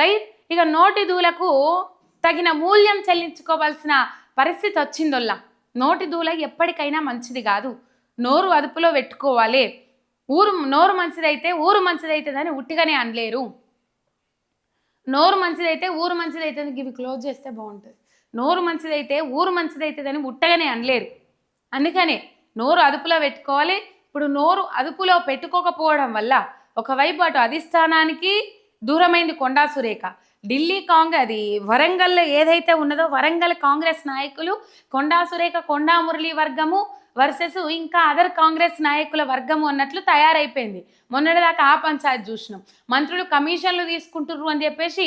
Right ఇక నోటి దూలకు తగిన మూల్యం చెల్లించుకోవాల్సిన పరిస్థితి వచ్చిందొల్లా. నోటి దూల ఎప్పటికైనా మంచిది కాదు. నోరు అదుపులో పెట్టుకోవాలి. ఊరు నోరు మంచిదైతే ఊరు మంచిదైతుందని ఉట్టిగానే అనలేరు. నోరు మంచిదైతే ఊరు మంచిదైతే ఇవి క్లోజ్ చేస్తే బాగుంటుంది. నోరు మంచిదైతే ఊరు మంచిదైతుందని ఉట్టగానే అనలేరు. అందుకనే నోరు అదుపులో పెట్టుకోవాలి. ఇప్పుడు నోరు అదుపులో పెట్టుకోకపోవడం వల్ల ఒకవైపు అటు అధిష్టానానికి దూరమైంది కొండా సురేఖ. ఢిల్లీ కాంగ్రెస్ అది వరంగల్లో ఏదైతే ఉన్నదో వరంగల్ కాంగ్రెస్ నాయకులు కొండా సురేఖ కొండా మురళీ వర్గము వర్సెస్ ఇంకా అదర్ కాంగ్రెస్ నాయకుల వర్గం అన్నట్లు తయారైపోయింది. మొన్నటిదాకా ఆ పంచాయతీ చూసినాం. మంత్రులు కమిషన్లు తీసుకుంటుర్రు అని చెప్పేసి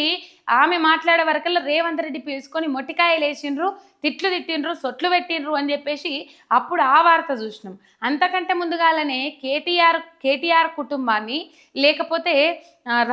ఆమె మాట్లాడే వరకల్లా రేవంత్ రెడ్డి పీల్చుకొని మొట్టికాయలు వేసిండ్రు తిట్లు తిట్టిండ్రు సొట్లు పెట్టిండ్రు అని చెప్పేసి అప్పుడు ఆ వార్త చూసినాం. అంతకంటే ముందుగాలనే కేటీఆర్ కేటీఆర్ కుటుంబాన్ని లేకపోతే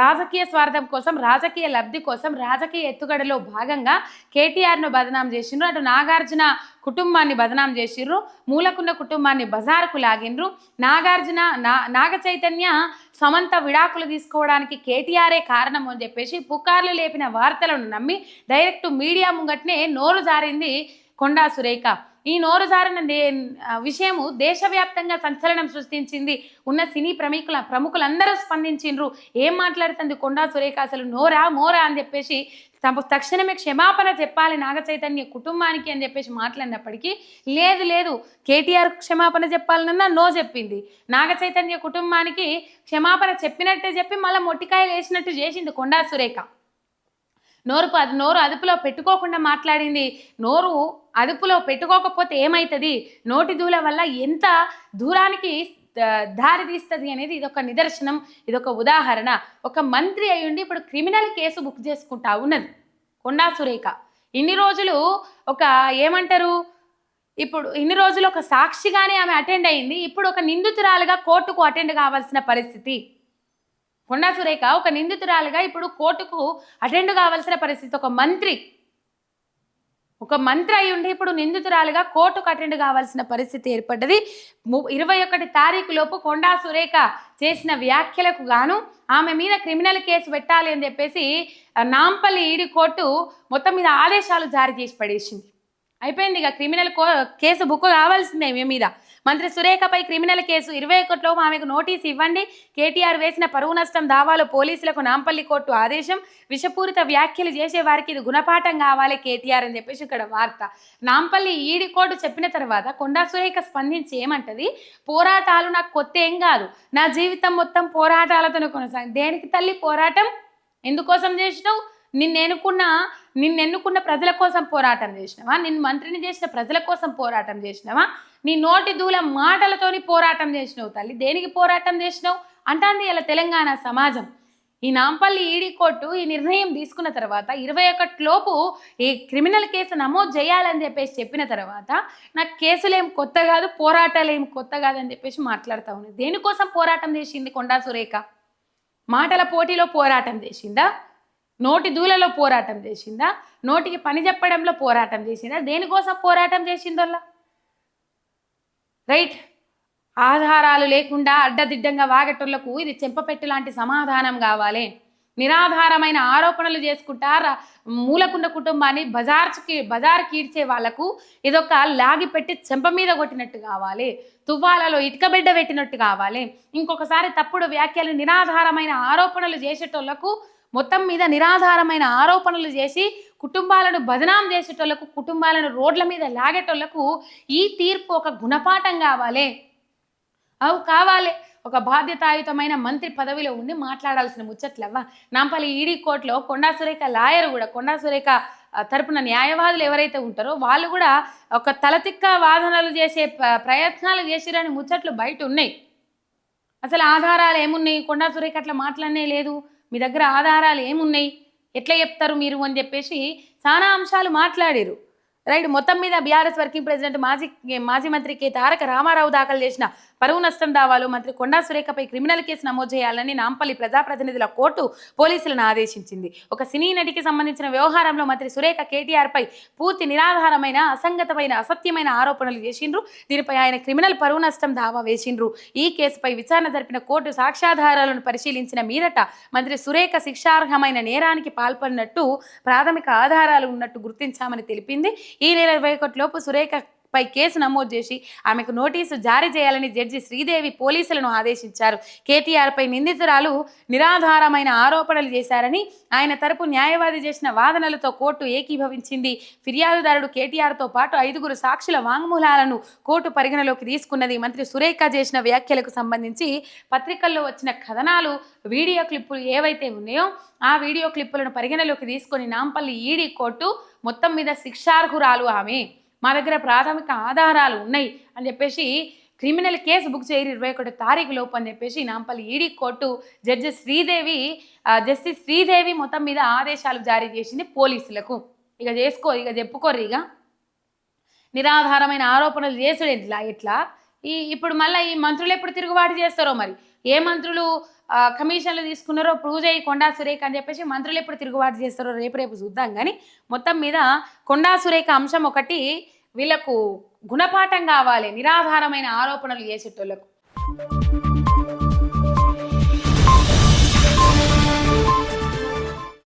రాజకీయ స్వార్థం కోసం రాజకీయ లబ్ధి కోసం రాజకీయ ఎత్తుగడలో భాగంగా కేటీఆర్ను బదనాం చేసిండ్రు. అటు నాగార్జున కుటుంబాన్ని బదనాం చేసిర్రు మూలకున్న కుటుంబాన్ని బజారుకు లాగిండ్రు నాగార్జున నా నాగ చైతన్య సమంత విడాకులు తీసుకోవడానికి కేటీఆరే కారణం అని చెప్పేసి పుకార్లు లేపిన వార్తలను నమ్మి డైరెక్ట్ మీడియా ముంగట్నే నోరు జారింది కొండా సురేఖ. ఈ నోరు జారిన దే- విషయము దేశవ్యాప్తంగా సంచలనం సృష్టించింది. ఉన్న సినీ ప్రముఖుల ప్రముఖులందరూ స్పందించిండ్రు. ఏం మాట్లాడుతుంది కొండా సురేఖ? అసలు నోరా మోరా అని చెప్పేసి తమ తక్షణమే క్షమాపణ చెప్పాలి నాగ చైతన్య కుటుంబానికి అని చెప్పేసి మాట్లాడినప్పటికీ లేదు లేదు కేటీఆర్ క్షమాపణ చెప్పాలన్నా నో చెప్పింది. నాగ చైతన్య కుటుంబానికి క్షమాపణ చెప్పినట్టే చెప్పి మళ్ళీ మొట్టికాయలు వేసినట్టు చేసింది కొండా సురేఖ. నోరు అది నోరు అదుపులో పెట్టుకోకుండా మాట్లాడింది. నోరు అదుపులో పెట్టుకోకపోతే ఏమవుతుంది నోటి దూల వల్ల ఎంత దూరానికి దారితీస్తుంది అనేది ఇది ఒక నిదర్శనం నిదర్శనం ఒక ఉదాహరణ. ఒక మంత్రి అయ్యుండి ఇప్పుడు క్రిమినల్ కేసు బుక్ చేసుకుంటా ఉన్నది కొండా సురేఖ. ఇన్ని రోజులు ఒక ఏమంటారు? ఇప్పుడు ఇన్ని రోజులు ఒక సాక్షిగానే ఆమె అటెండ్ అయింది ఇప్పుడు ఒక నిందితురాలుగా కోర్టుకు అటెండ్ కావాల్సిన పరిస్థితి. కొండా సురేఖ ఒక నిందితురాలుగా ఇప్పుడు కోర్టుకు అటెండ్ కావాల్సిన పరిస్థితి. ఒక మంత్రి ఒక మంత్రి అయి ఉండి ఇప్పుడు నిందితురాలుగా కోర్టుకు అటెండ్ కావాల్సిన పరిస్థితి ఏర్పడ్డది. ము- ఇరవై ఒకటి తారీఖు లోపు కొండా సురేఖ చేసిన వ్యాఖ్యలకు గాను ఆమె మీద క్రిమినల్ కేసు పెట్టాలి అని చెప్పేసి నాంపల్లి ఈడి కోర్టు మొత్తం మీద ఆదేశాలు జారీ చేసి పడేసింది. అయిపోయింది ఇక. క్రిమినల్ కో కేసు బుక్ కావాల్సిందే మీ మీద. మంత్రి సురేఖపై క్రిమినల్ కేసు. ఇరవై ఒకటిలో ఆమెకు నోటీస్ ఇవ్వండి. కేటీఆర్ వేసిన పరువు నష్టం దావాలో పోలీసులకు నాంపల్లి కోర్టు ఆదేశం. విషపూరిత వ్యాఖ్యలు చేసే వారికి ఇది గుణపాఠం కావాలి కేటీఆర్ అని చెప్పేసి ఇక్కడ వార్త. నాంపల్లి ఈడి కోర్టు చెప్పిన తర్వాత కొండా సురేఖ స్పందించి ఏమంటది? పోరాటాలు నాకు కొత్త ఏం కాదు. నా జీవితం మొత్తం పోరాటాలతోనే కొనసాగి దేనికి తల్లి పోరాటం? ఎందుకోసం చేసినావు? నిన్ను నిన్ను ఎన్నుకున్న ప్రజల కోసం పోరాటం చేసినావా? నిన్ను మంత్రిని చేసిన ప్రజల కోసం పోరాటం చేసినావా? నీ నోటి దూల మాటలతోని పోరాటం చేసినావు తల్లి. దేనికి పోరాటం చేసినావు? అంటాంది ఇలా తెలంగాణ సమాజం. ఈ నాంపల్లి ఈడీ కోర్టు ఈ నిర్ణయం తీసుకున్న తర్వాత ఇరవై ఒకటిలోపు ఈ క్రిమినల్ కేసు నమోదు చేయాలని చెప్పేసి చెప్పిన తర్వాత నాకు కేసులేం కొత్త కాదు పోరాటాలు ఏం కొత్త కాదు అని చెప్పేసి మాట్లాడుతూ ఉంది. దేనికోసం పోరాటం చేసింది కొండా సురేఖ? మాటల పోటీలో పోరాటం చేసిందా? నోటి దూలలో పోరాటం చేసిందా? నోటికి పని చెప్పడంలో పోరాటం చేసిందా? దేనికోసం పోరాటం చేసిందోలా రైట్. ఆధారాలు లేకుండా అడ్డదిడ్డంగా వాగటోళ్ళకు ఇది చెంపపెట్టు లాంటి సమాధానం కావాలి. నిరాధారమైన ఆరోపణలు చేసుకుంటా ర- మూలకున్న కుటుంబాన్ని బజార్కి బజార్ కీడ్చే వాళ్ళకు ఇదొక లాగి పెట్టి చెంప మీద కొట్టినట్టు కావాలి. తువ్వాలలో ఇటుక బిడ్డ పెట్టినట్టు కావాలి. ఇంకొకసారి తప్పుడు వ్యాఖ్యలు నిరాధారమైన ఆరోపణలు చేసేటోళ్ళకు మొత్తం మీద నిరాధారమైన ఆరోపణలు చేసి కుటుంబాలను బదనాం చేసేటోళ్ళకు కుటుంబాలను రోడ్ల మీద లాగేటోళ్ళకు ఈ తీర్పు ఒక గుణపాఠం కావాలి. అవు కావాలి. ఒక బాధ్యతాయుతమైన మంత్రి పదవిలో ఉండి మాట్లాడాల్సిన ముచ్చట్లవ్వ. నాంపల్లి ఈడీ కోర్టులో కొండా సురేఖ లాయర్ కూడా కొండా సురేఖ తరపున న్యాయవాదులు ఎవరైతే ఉంటారో వాళ్ళు కూడా ఒక తలతిక్క వాదనలు చేసే ప్రయత్నాలు చేసిరని ముచ్చట్లు బయట ఉన్నాయి. అసలు ఆధారాలు ఏమున్నాయి? కొండా సురేఖ అట్లా మాట్లాడనే లేదు. మీ దగ్గర ఆధారాలు ఏమున్నాయి? ఎట్లా చెప్తారు మీరు అని చెప్పేసి చాలా అంశాలు మాట్లాడారు. రైట్ మొత్తం మీద బీఆర్ఎస్ వర్కింగ్ ప్రెసిడెంట్ మాజీ మాజీ మంత్రి కె తారక రామారావు దాఖలు చేసిన పరువు నష్టం దావాలో మంత్రి కొండా సురేఖపై క్రిమినల్ కేసు నమోదు చేయాలని నాంపల్లి ప్రజాప్రతినిధుల కోర్టు పోలీసులను ఆదేశించింది. ఒక సినీ నటికి సంబంధించిన వ్యవహారంలో మంత్రి సురేఖ కేటీఆర్ పై పూర్తి నిరాధారమైన అసంగతమైన అసత్యమైన ఆరోపణలు చేసిండ్రు. దీనిపై ఆయన క్రిమినల్ పరువు నష్టం దావా వేసిండ్రు. ఈ కేసుపై విచారణ జరిపిన కోర్టు సాక్ష్యాధారాలను పరిశీలించిన మీదట మంత్రి సురేఖ శిక్షార్హమైన నేరానికి పాల్పడినట్టు ప్రాథమిక ఆధారాలు ఉన్నట్టు గుర్తించామని తెలిపింది. ఈ నెల ఇరవై ఒకటిలోపు సురేఖ పై కేసు నమోదు చేసి ఆమెకు నోటీసు జారీ చేయాలని జడ్జి శ్రీదేవి పోలీసులను ఆదేశించారు. కేటీఆర్ పై నిందితురాలు నిరాధారమైన ఆరోపణలు చేశారని ఆయన తరపు న్యాయవాది చేసిన వాదనలతో కోర్టు ఏకీభవించింది. ఫిర్యాదుదారుడు కేటీఆర్తో పాటు ఐదుగురు సాక్షుల వాంగ్మూలాలను కోర్టు పరిగణలోకి తీసుకున్నది మంత్రి సురేఖ చేసిన వ్యాఖ్యలకు సంబంధించి పత్రికల్లో వచ్చిన కథనాలు వీడియో క్లిప్పులు ఏవైతే ఉన్నాయో ఆ వీడియో క్లిప్పులను పరిగణలోకి తీసుకొని నాంపల్లి ఈడీ కోర్టు మొత్తం మీద శిక్షార్హురాలు ఆమె. మా దగ్గర ప్రాథమిక ఆధారాలు ఉన్నాయి అని చెప్పేసి క్రిమినల్ కేసు బుక్ చేయరు ఇరవై ఒకటి తారీఖు లోపు అని చెప్పేసి Nampally ED court judge Sridevi justice Sridevi మొత్తం మీద ఆదేశాలు జారీ చేసింది పోలీసులకు. ఇక చేసుకో ఇక చెప్పుకోరు ఇక. నిరాధారమైన ఆరోపణలు చేసుడు ఎట్లా ఎట్లా ఈ ఇప్పుడు మళ్ళీ ఈ మంత్రులు ఎప్పుడు తిరుగుబాటు చేస్తారో మరి? ఏ మంత్రులు కమిషన్లు తీసుకున్నారో ప్రూవ్ చేయి కొండా సురేఖ అని చెప్పేసి మంత్రులు ఎప్పుడు తిరుగుబాటు చేస్తారో రేపు రేపు చూద్దాం. కానీ మొత్తం మీద కొండా సురేఖ అంశం ఒకటి వీళ్ళకు గుణపాఠం కావాలి నిరాధారమైన ఆరోపణలు చేసేటోళ్ళకు.